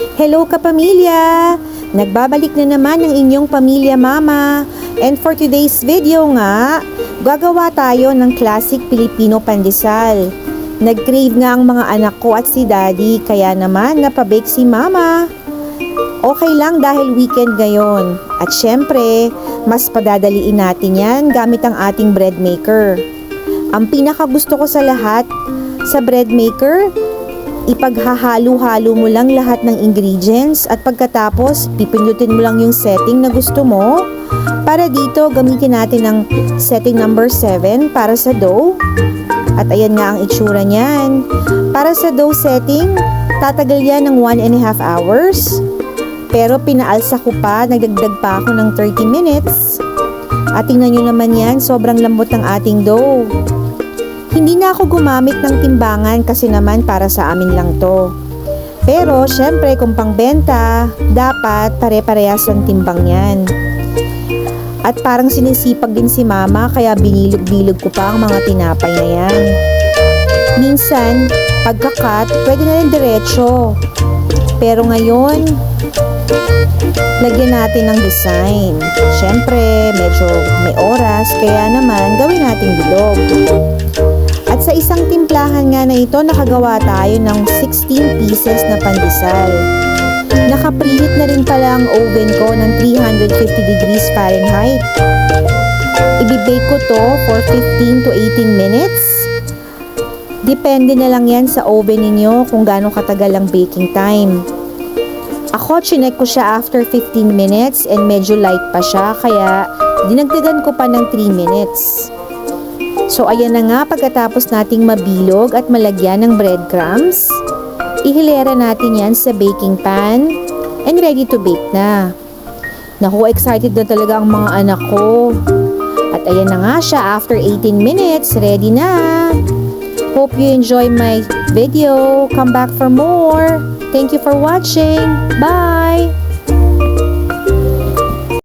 Hello kapamilya! Nagbabalik na naman ang inyong pamilya mama. And for today's video nga, gagawa tayo ng classic Filipino pandesal. Nag-crave nga ang mga anak ko at si daddy, kaya naman napabake si mama. Okay lang dahil weekend ngayon. At syempre, mas padadaliin natin yan gamit ang ating bread maker. Ang pinaka gusto ko sa lahat sa bread maker, ipaghahalo-halo mo lang lahat ng ingredients at pagkatapos pipindutin mo lang yung setting na gusto mo. Para dito, gamitin natin ang setting number 7 para sa dough. At ayan nga ang itsura niyan. Para sa dough setting, tatagal yan ng 1 and a half hours. Pero pinaalsa ko pa, nagdagdag pa ako ng 30 minutes. At tingnan nyo naman yan, sobrang lambot ng ating dough. Hindi na ako gumamit ng timbangan kasi naman para sa amin lang to. Pero syempre kung pangbenta, dapat pare-parehas ang timbang yan. At parang sinisipag din si mama kaya binilog-bilog ko pa ang mga tinapay na yan. Minsan, pagkakat, pwede na rin diretso. Pero ngayon, lagyan natin ng design. Syempre, medyo may oras, kaya naman gawin natin bilog. At sa isang timplahan nga na ito, nakagawa tayo ng 16 pieces na pandesal. Nakapreheat na rin pala ang oven ko ng 350 degrees Fahrenheit. Ibibake ko to for 15 to 18 minutes. Depende na lang yan sa oven ninyo kung gaano katagal ang baking time. Ako, chinek ko siya after 15 minutes and medyo light pa siya kaya dinagdagan ko pa ng 3 minutes. So ayan na nga pagkatapos nating mabilog at malagyan ng breadcrumbs, ihilera natin yan sa baking pan and ready to bake na. Naku, excited na talaga ang mga anak ko. At ayan na nga siya after 18 minutes, ready na. Hope you enjoy my video. Come back for more. Thank you for watching. Bye!